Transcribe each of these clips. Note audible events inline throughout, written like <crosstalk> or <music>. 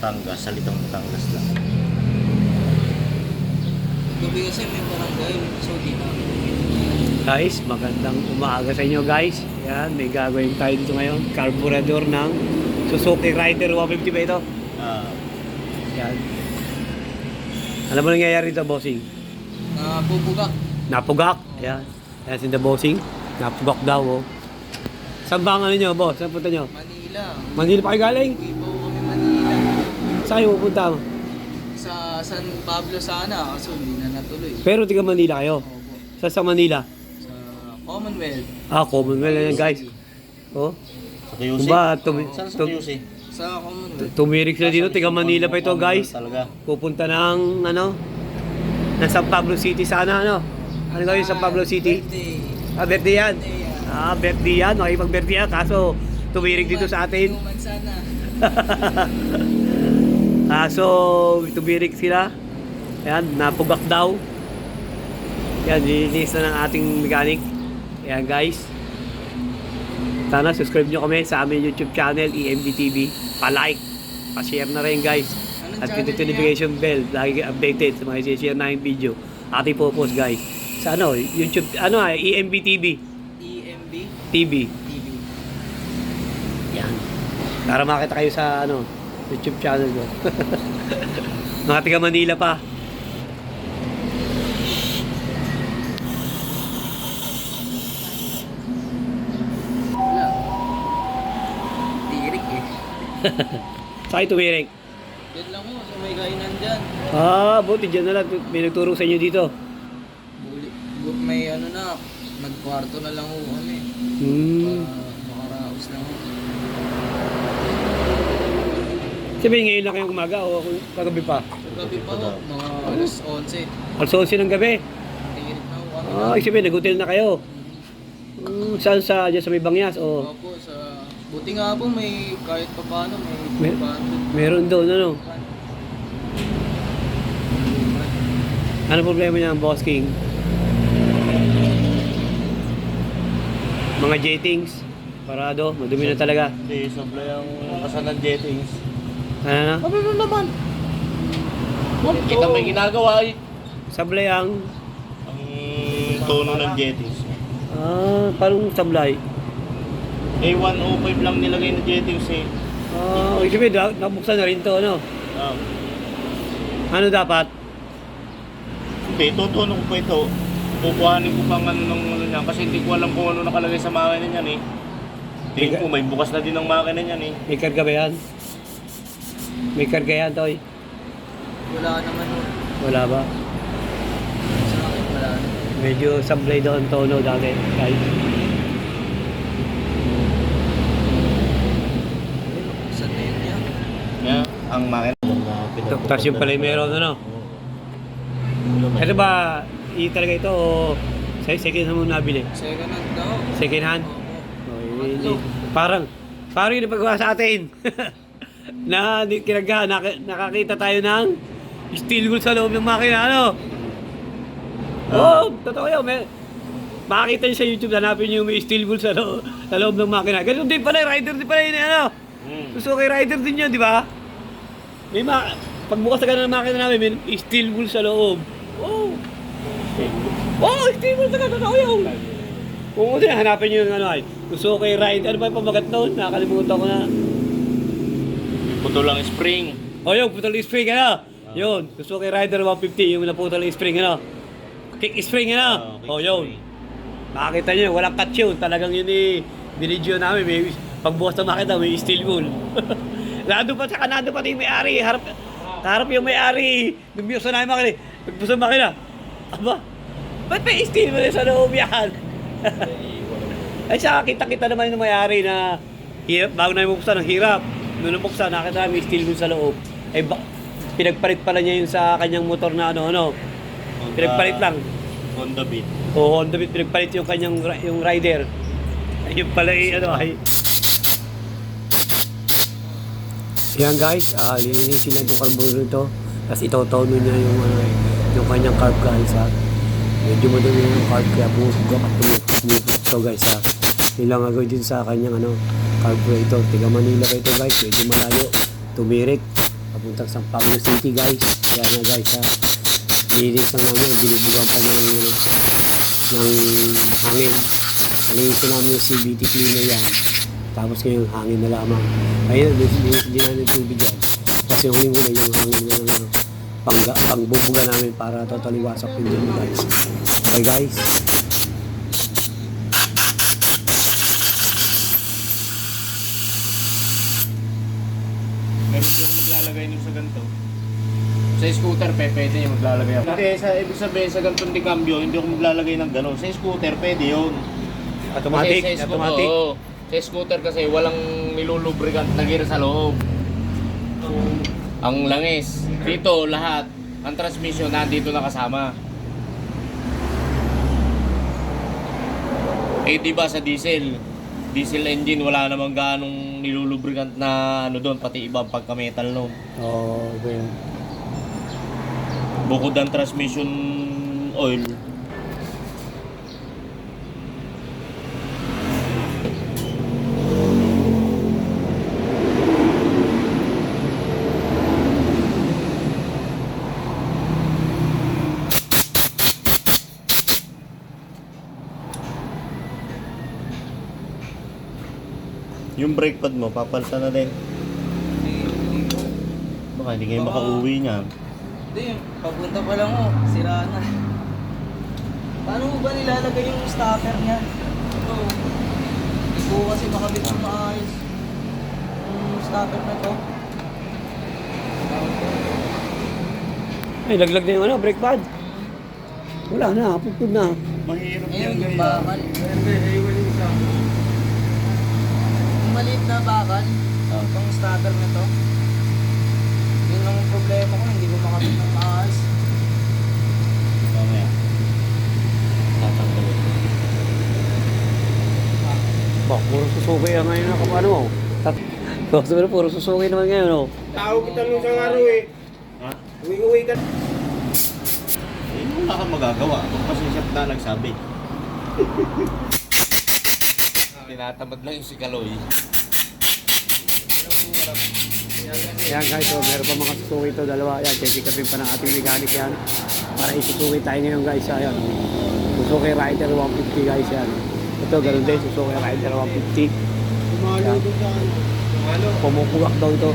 Batangas, salitang Batangas lang. Gabi kasi may barangay, so di na. Guys, magandang umaga sa inyo guys. Yan, may gagawin tayo dito ngayon. Carburetor ng Suzuki Rider 150 ba ito? Ah, Yan. Alam mo nangyayari dito, bossing? Nabubugak. Napugak. Yan. Yan si the bossing. Napugak daw, oh. Saan ba ang ano nyo, boss? Saan punta nyo? Manila. Manila pa kayo galing? Saan kayo pupunta? Sa San Pablo sana, kaso hindi na natuloy. Pero tiga Manila kayo. Opo. Sa sa Manila. Sa Commonwealth. Ah, Commonwealth yan, guys. Oh. sa QC? Kung ba, tumi- Saan sa tum- QC? Sa Commonwealth. tumirik sila dito, tiga Manila pa ito, guys. Talaga. Pupunta ng, ano, ng San Pablo City sana, ano? Ano gawin sa San Pablo City? Birthday. Ah, birthday yan. Birthday yan. Ah, birthday yan. Makipag-birthday yan. Kaso, tumirik dito sa atin. Inuman sana. <laughs> Kaso, tumirik sila. Ayan, napugak daw. Yan, nilinis na ng ating mechanic. Ayan, guys. Sana subscribe nyo kami sa aming YouTube channel, EMB TV. Pa-like, pa-share na rin, guys. At pindutin notification bell. Lagi updated sa mga isi-share na yung video. Ating po-post, guys. Sa ano, YouTube, ano ah, EMB TV. EMB TV. TV. Yan. Para makita kayo sa ano, YouTube channel ko. <laughs> Mga taga Manila pa. Tirik eh. <laughs> Sa kayo tumirik. Yan lang mo, sa may kainan dyan. Ah, buti dyan na lang. May nagturo sa inyo dito. Buli, bu- may ano na, nagkwarto na lang ho kami. Hmm. Uh, makaraos lang ho. Sabihin ngayon lang kayong umaga o kagabi pa? Gabi pa ho, mga alas 11. Alas 11 ng gabi. Tirik na ho. Ah, ibig sabihin, nag-hotel na kayo. Hmm, saan sa, dyan sa may Bangyas? O, Opo, sa... Buti nga po may kahit pa paano may 200. meron doon, ano? Ano problema niya ang Boss King? Mga jetings. Parado, madumi na talaga. Hindi, sablay ang kasan ng jettings. Ano na? Ano na naman? Kita may ginagawa eh. Sablay ang... Ang tono ng jettings. Ah, parang sablay. Eh, 105 lang nilagay na jettings eh. Ah, ibig sabihin, na- nabuksan na rin to, ano? Ah, Ano dapat? hindi, tutuno ko pa ito. Kukuhanin ko pang ano ng ano niyan kasi hindi ko alam kung ano nakalagay sa makina niyan eh. Tingin ko may bukas na din ang makina niyan eh. May karga ba yan? May karga yan, Toy? Wala naman ho. Wala ba? Sa akin wala naman. Medyo sablay doon tono dati, guys. Na yun yan? Yeah, ang makina. Tapos yung pala yung meron, ano? Ito ba, i talaga ito o sa second hand mo nabili? Second hand daw. Second hand? Opo. Oh, yun, yun. Parang, parang yung napagawa sa atin. <laughs> na di- kinagawa, nak- nakakita tayo ng steel wool sa loob ng makina, ano? Oo, oh, totoo yun. May, makakita niyo sa YouTube, hanapin yung may steel wool sa, loob, sa loob ng makina. Ganun din pala, rider din pala yun, eh, ano? Hmm. Suzuki Rider din yun, di ba? May ma pagbukas na ng makina namin, may steel wool sa loob. Oh! Oh, steel wool talaga, totoo yun! Kung yan, hanapin nyo yung ano ay, Suzuki Rider, ano ba yung pamagat noon? Nakakalimutan ko na. Puto lang spring. Oh, yung putol spring, ano? Yun, Suzuki Rider 150, yung naputol spring, ano? Kick spring, ano? kick Oh, yun. Makakita nyo, walang cut yun. Talagang yun eh, binidyo namin. May, pagbukas na makita, may steel wool. <laughs> Nado pa, saka nado pa yung may-ari. Harap, harap yung may-ari. Dumiyo sa namin makina. Pagbukas na makina. Aba, ba't may steel wool sa loob yan? <laughs> Ay, saka kita-kita naman yung may-ari na hirap, bago na yung buksan, ang hirap. Noong nabuksan, nakita namin may steel wool sa loob. Ay, ba, pinagpalit pala niya yun sa kanyang motor na ano-ano. Pinagpalit lang. Honda Beat. O Honda Beat pinagpalit yung kanyang ri- yung rider. <laughs> Ayun pala eh, ano ay. Yan guys, ah lilinisin lang itong carburetor nito. Tapos itotono niya yung, ano, yung kanyang carb guys ha. Medyo madumi yung carb kaya bumubugak at so guys ha. Yun lang gagawin din sa kanyang ano, carburetor. Tiga Manila pa ito guys, medyo malayo. Tumirik. papuntang San Pablo City guys. Kaya na guys ha. Linis lang namin, binubugan pa ng, ano, ng hangin. Nalinis namin yung CBT cleaner yan. Tapos ngayon hangin na lamang. Ayun, linis din namin tubig yan. Kasi huling-huli yung hangin na ng ano, pang, pangbubuga namin para totally wasak yung dyan guys. Okay guys. Pero hindi ako maglalagay nun sa ganito. Sa scooter, pe, pwede yung maglalagay ako. Hindi, sa, ibig sabihin sa ganitong di cambio, hindi ako maglalagay ng gano'n. Sa scooter, pwede yun. Automatic, Kasi sa sco- automatic. oo. sa scooter kasi walang nilulubricant na gear sa loob. Ang langis. Dito, lahat. Ang transmission nandito nakasama. Eh, di ba sa diesel? Diesel engine, wala namang ganong nilulubricant na ano doon, pati ibang pagka-metal noon. Oh, okay. Bukod ang transmission oil, yung brake pad mo, papalsa na din. Baka hindi kayo Baka- makauwi niyan. Hindi, papunta pa lang oh, sira na. Paano mo ba nilalagay yung starter niya? Ito, hindi ko kasi makabit ng maayos. Yung starter na to. Ay, laglag na yung ano, brake pad. Wala na, pupud na. Mahirap Ngayon, yung bakal. Yung maliit na bakal, Ah. itong starter na to. Yun ang problema ko, hindi ko makabit ng maayos. Mamaya. Tatanggalin. Bak, puro susuki ang ngayon ako, ano? Tat <laughs> Bak, sabi na, puro susuki naman ngayon, oh. Tawag kita nung isang araw eh. Ha? Uwi-uwi ka. Eh, wala kang magagawa. Kung pasensya na nagsabi. <laughs> Tinatamad lang yung si Kaloy. Yan guys, so meron pa mga susuki ito, dalawa. Yan, check-upin pa ng ating mechanic yan. Para isusuki tayo ngayon guys, ayan. Suzuki Rider 150 guys yan. Ito, ganun din, Suzuki Rider 150. Umalo doon sa ano. Umalo. Pumupuwak daw ito.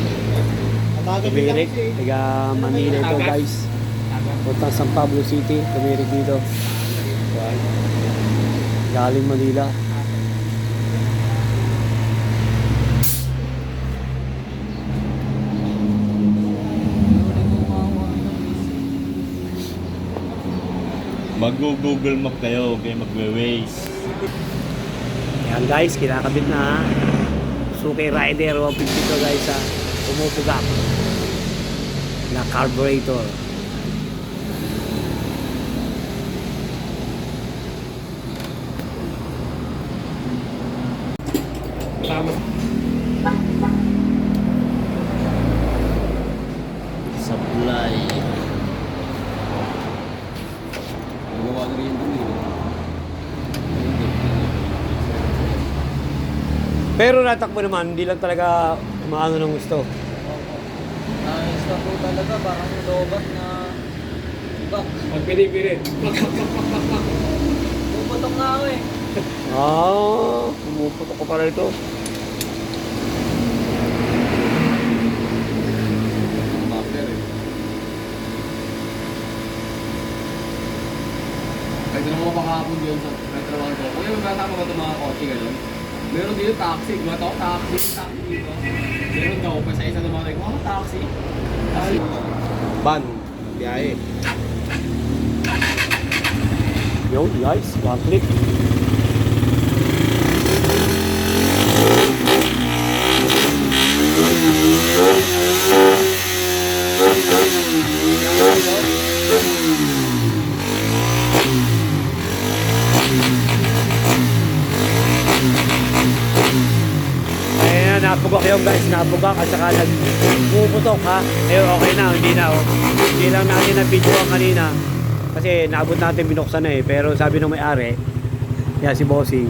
Tumirik, taga Manila ito guys. Punta San Pablo City, tumirik dito. Galing Manila. Huli ko makakuha ng Mag-google map kayo, kaya magwe-waze. Yan guys, kinakabit na ha. Suzuki Rider 150 to guys ha. Pumupugak. Na carburetor. Supply. Gawa na rin yung Pero natakbo naman, hindi lang talaga umaano ng gusto. Ayos na po talaga, parang lobat na iba. Pagpili-pili. Puputok na ako eh. Ah, pumuputok ko pala ito. Muffler eh. Kahit naman makakapon doon sa nagtrabaho ko. Kuya, magkasama ba itong mga kotse gano'n? Meron dito taxi. Gumawa ako taxi. Taxi dito. Meron daw pa sa isa naman. Like, oh, taxi. Taxi. Ban. Biyahe. Yo guys, one click. Ayan na, napugak yung guys, napugak at saka nagpuputok ha. Ayun, okay na, hindi na oh. Hindi lang natin na video kanina. Kasi naabot natin binuksan na eh. Pero sabi ng may-ari, kaya si Bossing,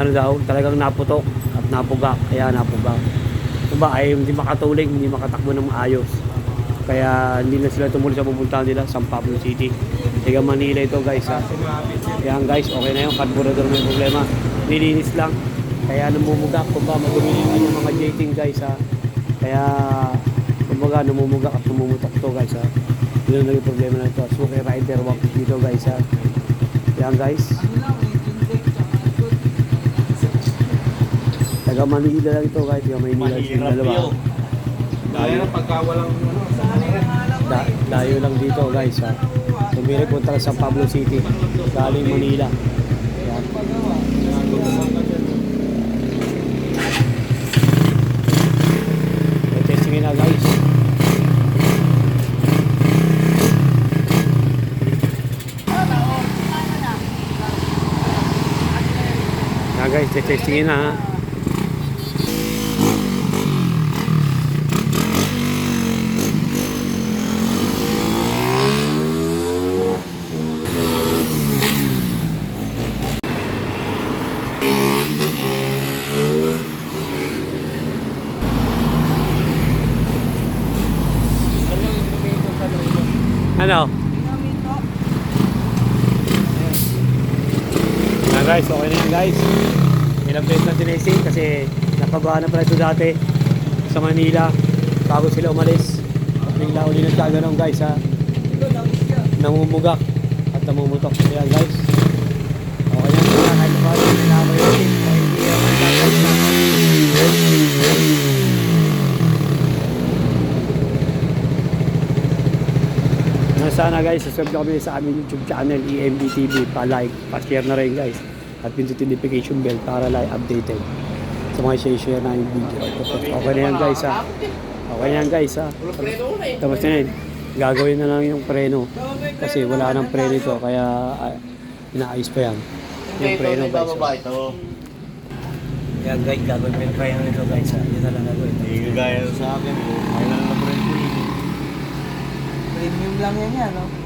ano daw, talagang naputok at napugak. Kaya napugak. diba, ay hindi makatuling, hindi makatakbo ng maayos. Kaya hindi na sila tumuloy sa pupuntahan nila, San Pablo City. Tiga Manila ito guys ha. Yan guys, okay na yung carburetor may problema. Nilinis lang. Kaya namumuga, kumbaga madumili na yung mga jating guys ha. Kaya kumbaga namumuga at namumutok to guys ha. Yun ang naging problema na ito. Suki Rider walk dito guys ha. Yan guys. Taga Manila lang ito guys. Yung Manila yung dalawa. na pagka walang ano. Da, dayo lang dito guys ha. Tumiri punta sa Pablo City. Galing Manila. Yan. magawa. May testing na guys. Na guys, testing na. Ano? Na guys, okay na yan guys. Ilang beses na tinesting kasi napagawa na pala ito dati sa Manila bago sila umalis. Bigla uli nagkaganon guys ha. Namumugak at namumutok. Kaya guys, okay na na kahit pa rin nilabay ulit. Na sana guys, subscribe nyo kami sa aming YouTube channel, EMB TV. Pa-like, pa-share na rin guys. At pindutin notification bell para like updated sa mga share na yung video. Okay na yan guys ha. Okay na yan guys ha. Tapos na yan. Gagawin na lang yung preno. Kasi wala nang preno ito. Kaya ah, inaayos pa yan. Yung preno guys. Ito. Yan guys, gagawin yung preno nito guys ha. Yun na lang gagawin. Hindi gaya sa akin. Kailan na preno yun. Premium lang yan yan, no?